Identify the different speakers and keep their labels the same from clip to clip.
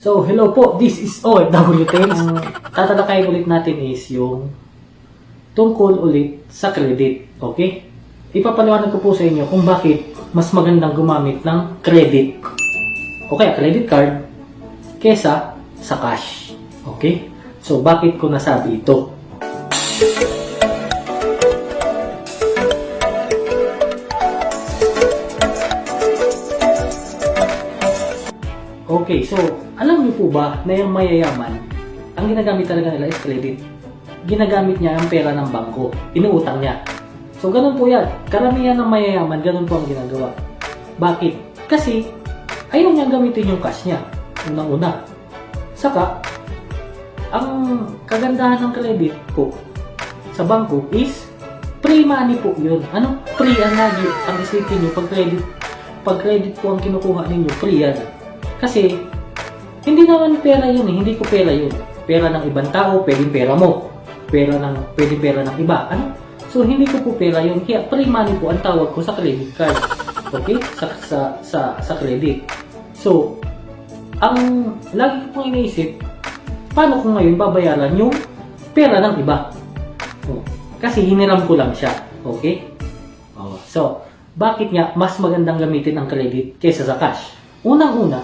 Speaker 1: So, hello po. This is OFW Tales. Ang tatalakayin ulit natin is yung tungkol ulit sa credit. Okay? Ipapaliwanag ko po sa inyo kung bakit mas magandang gumamit ng credit o kaya credit card kesa sa cash. Okay? So, bakit ko nasabi ito? Okay, so, alam niyo po ba na yung mayayaman, ang ginagamit talaga nila is credit. Ginagamit niya ang pera ng bangko. Inuutang niya. So, ganun po yan. Karamihan ng mayayaman, ganun po ang ginagawa. Bakit? Kasi, ayaw niya gamitin yung cash niya. Unang-una. Saka, ang kagandahan ng credit po sa bangko is free money po yun. Ano? Free ang lagi. Ang isipin nyo, pag credit, pag credit po ang kinukuha ninyo, free yan. Kasi, hindi naman pera yun eh. Hindi ko pera yun. Pera ng ibang tao, pwedeng pera mo. Pera ng, pwedeng pera ng iba. Ano? So, hindi ko po pera yun. Kaya, free money po ang tawag ko sa credit card. Okay? Sa, sa, sa, sa credit. So, ang lagi ko pong iniisip, paano ko ngayon babayaran yung pera ng iba? Oh, kasi hiniram ko lang siya. Okay? Oh, so, bakit nga mas magandang gamitin ang credit kaysa sa cash? Unang-una,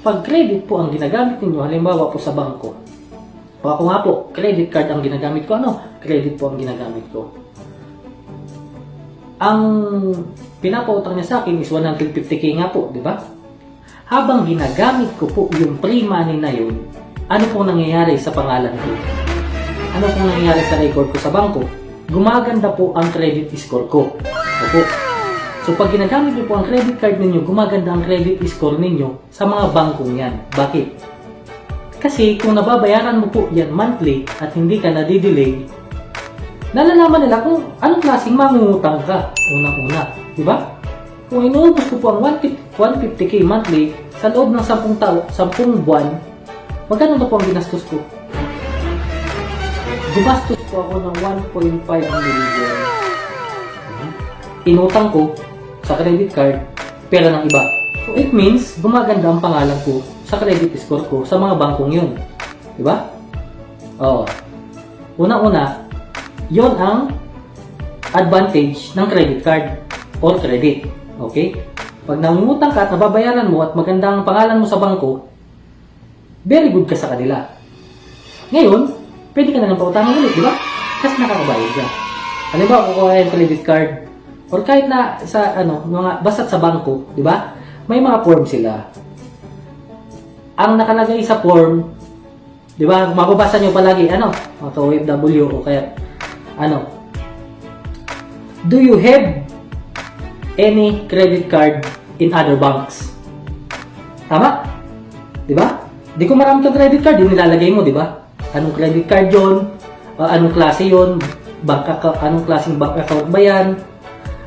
Speaker 1: pag credit po ang ginagamit ninyo, halimbawa po sa bangko, o ako nga po, credit card ang ginagamit ko, ano? Credit po ang ginagamit ko. Ang pinapautang niya sa akin is 150k nga po, di ba? Habang ginagamit ko po yung free money na yun, ano pong nangyayari sa pangalan ko? Ano pong nangyayari sa record ko sa bangko? Gumaganda po ang credit score ko. Opo. So pag ginagamit niyo po ang credit card ninyo, gumaganda ang credit score ninyo sa mga bangkong yan. Bakit? Kasi kung nababayaran mo po yan monthly at hindi ka nadidelay, nalalaman nila kung anong klaseng mangungutang ka. Unang-una. Di ba? Kung inuubos ko po ang 150k monthly sa loob ng 10 tao, 10 buwan, magkano na po ang ginastos ko? Gumastos po ako ng 1.5 million. Inutang ko sa credit card, pera ng iba. So it means, gumaganda ang pangalan ko sa credit score ko sa mga bangkong yun. Di ba? Oo. Una-una, yon ang advantage ng credit card or credit. Okay? Pag nangungutang ka at nababayaran mo at maganda ang pangalan mo sa bangko, very good ka sa kanila. Ngayon, pwede ka na lang pautangin ulit, di ba? Kasi nakakabayad ka. Halimbawa, kukuha yung credit card or kahit na sa ano, mga basta't sa bangko, di ba? May mga form sila. Ang nakalagay sa form, di ba? Mababasa nyo palagi, ano? Mga OFW o kaya, ano? Do you have any credit card in other banks? Tama? Di ba? Di ko marami kang credit card, yung nilalagay mo, di ba? Anong credit card yon? Ah, anong klase yon? Bank account, anong klaseng bank account ba yan?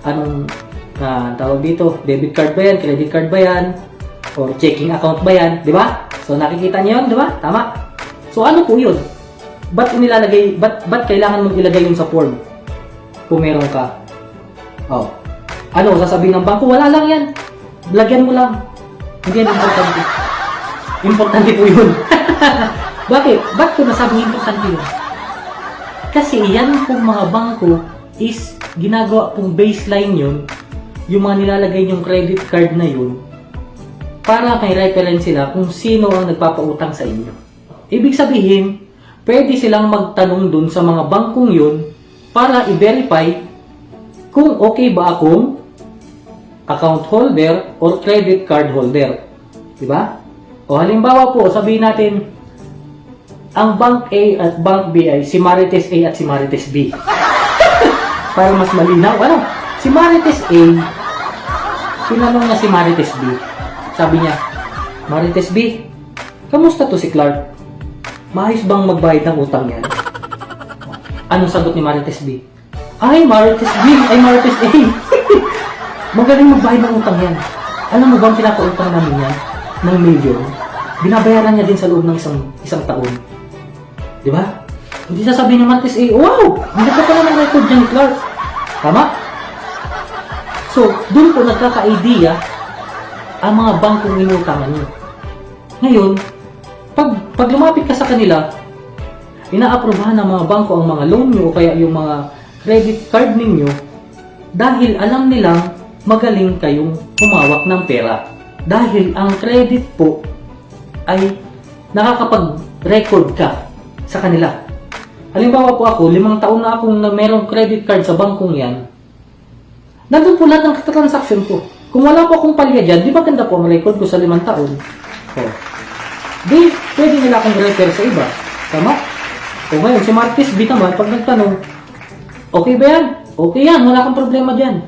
Speaker 1: Anong ah, tawag dito? Debit card ba yan? Credit card ba yan? Or checking account ba yan? Di ba? So nakikita niyo yun, di ba? Tama. So ano po yun? Ba't nilalagay, ba't, ba't kailangan mong ilagay yun sa form? Kung meron ka. Oh. Ano, sasabihin ng bangko, wala lang yan. Lagyan mo lang. Hindi yan importante. Importante po yun. Bakit? Bakit ko nasabing importante yun? Kasi yan pong mga bangko is ginagawa pong baseline yun, yung mga nilalagay yung credit card na yun, para may reference sila kung sino ang nagpapautang sa inyo. Ibig sabihin, pwede silang magtanong dun sa mga bangkong yun para i-verify kung okay ba akong account holder or credit card holder. Diba? O halimbawa po, sabihin natin, ang Bank A at Bank B ay si Marites A at si Marites B. Para mas malinaw, ano? Si Marites A, tinanong niya si Marites B. Sabi niya, Marites B, kamusta to si Clark? Maayos bang magbayad ng utang yan? Anong sagot ni Marites B? Ay, Marites B! Ay, Marites A! Magaling magbayad ng utang yan. Alam mo bang pinapautang namin yan? Ng milyon? Binabayaran niya din sa loob ng isang, isang taon. Di ba? Hindi sasabihin ni Martes A, wow! Hindi ka pala ng record dyan, Clark. Tama? So, dun po nagkaka-idea ang mga bangkong inutangan niyo. Ngayon, pag, pag lumapit ka sa kanila, inaaprobahan ng mga bangko ang mga loan nyo o kaya yung mga credit card ninyo dahil alam nilang magaling kayong humawak ng pera. Dahil ang credit po ay nakakapag-record ka sa kanila. Halimbawa po ako, limang taon na akong na merong credit card sa bangkong yan, nandun po lahat ng transaction ko. Kung wala po akong palya dyan, di ba ganda po ang record ko sa limang taon? Oh. Di, pwede nila akong refer sa iba. Tama? O ngayon, si Marquis B naman, pag nagtanong, okay ba yan? Okay yan, wala kang problema dyan.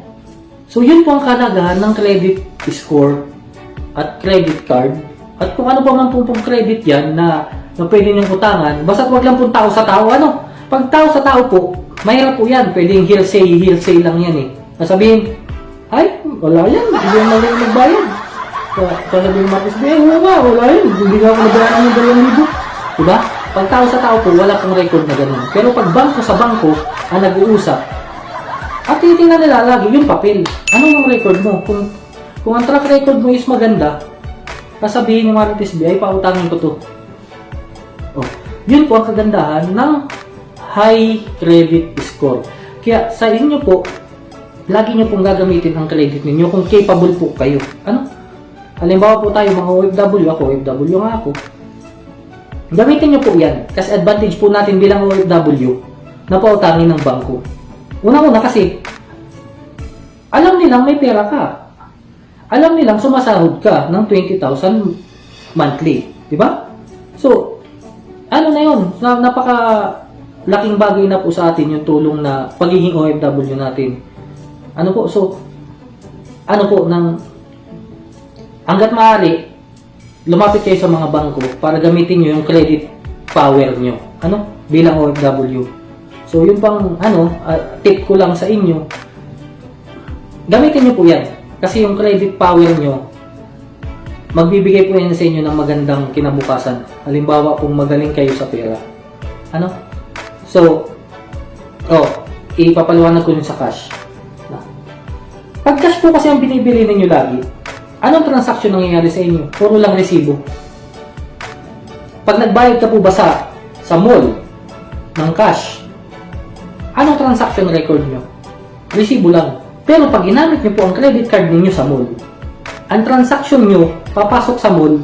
Speaker 1: So, yun po ang kalagahan ng credit score at credit card. At kung ano pa man po pong credit yan na, na pwede niyong utangan, basta wag lang po tao sa tao. Ano? Pag tao sa tao po, mahirap po yan. Pwedeng hearsay, hearsay lang yan eh. Nasabihin, ay, wala yan. Hindi yan lang nagbayad. Ng Marcos, eh, wala ba? Wala yan. Hindi ka ako nabayaran ng dalawang libo. Diba? Pag tao sa tao po, wala pong record na ganun. Pero pag bangko sa bangko ang nag-uusap, at titingnan nila lagi yung papel. Ano yung record mo? Kung kung ang track record mo is maganda, sasabihin ng Marites B, ay pautangin ko to. Yun po ang kagandahan ng high credit score. Kaya sa inyo po, lagi nyo pong gagamitin ang credit ninyo kung capable po kayo. Ano? Halimbawa po tayo mga OFW, ako OFW nga ako. Gamitin nyo po yan. Kasi advantage po natin bilang OFW na pautangin ng bangko. Una-una kasi, alam nilang may pera ka. Alam nilang sumasahod ka ng 20,000 monthly. Di ba? So, ano na yun? Na, napaka laking bagay na po sa atin yung tulong na pagiging OFW natin. Ano po? So, ano po, ng hanggat maaari, lumapit kayo sa mga bangko para gamitin nyo yung credit power nyo. Ano? Bilang OFW. So, yun pang, ano, ah, tip ko lang sa inyo, gamitin nyo po yan. Kasi yung credit power nyo, magbibigay po yan sa inyo ng magandang kinabukasan. Halimbawa, kung magaling kayo sa pera. Ano? So, oh, ipapaliwanag ko yun sa cash. Pag cash po kasi ang binibili ninyo lagi, anong transaction nangyayari sa inyo? Puro lang resibo. Pag nagbayad ka po ba sa, sa mall ng cash, anong transaction record nyo? Resibo lang. Pero pag ginamit nyo po ang credit card ninyo sa mall, ang transaction nyo papasok sa mall,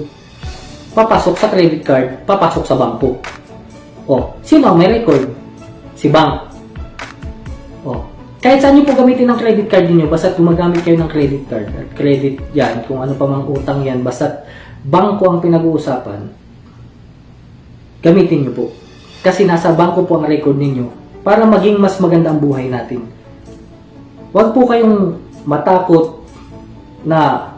Speaker 1: papasok sa credit card, papasok sa bangko. O, sino ang may record? Si bank. O, kahit saan nyo po gamitin ang credit card niyo basta gumagamit kayo ng credit card at credit yan, kung ano pa mang utang yan, basta bangko ang pinag-uusapan, gamitin nyo po. Kasi nasa bangko po ang record ninyo para maging mas maganda ang buhay natin. Huwag po kayong matakot na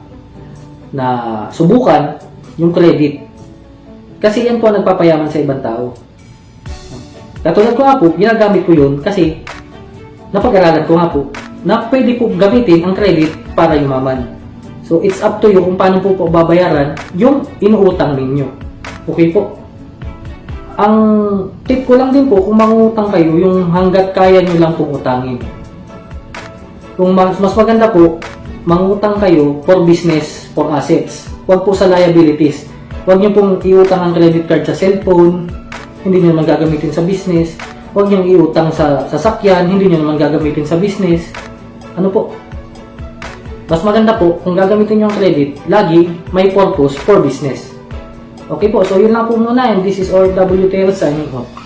Speaker 1: na subukan yung credit. Kasi yan po ang nagpapayaman sa ibang tao. Katulad ko nga po, ginagamit ko yun kasi napag-aralan ko nga po na pwede po gamitin ang credit para yumaman. So, it's up to you kung paano po po babayaran yung inuutang ninyo. Okay po? Ang tip ko lang din po, kung mangutang kayo, yung hanggat kaya nyo lang pong utangin. Kung mas, mas maganda po, mangutang kayo for business, for assets. Huwag po sa liabilities. Huwag nyo pong iutang ang credit card sa cellphone, hindi nyo naman gagamitin sa business. Huwag nyo iutang sa sasakyan, hindi nyo naman gagamitin sa business. Ano po? Mas maganda po, kung gagamitin nyo ang credit, lagi may purpose for business. Okay po, so yun lang po muna and this is OFW Tales signing off.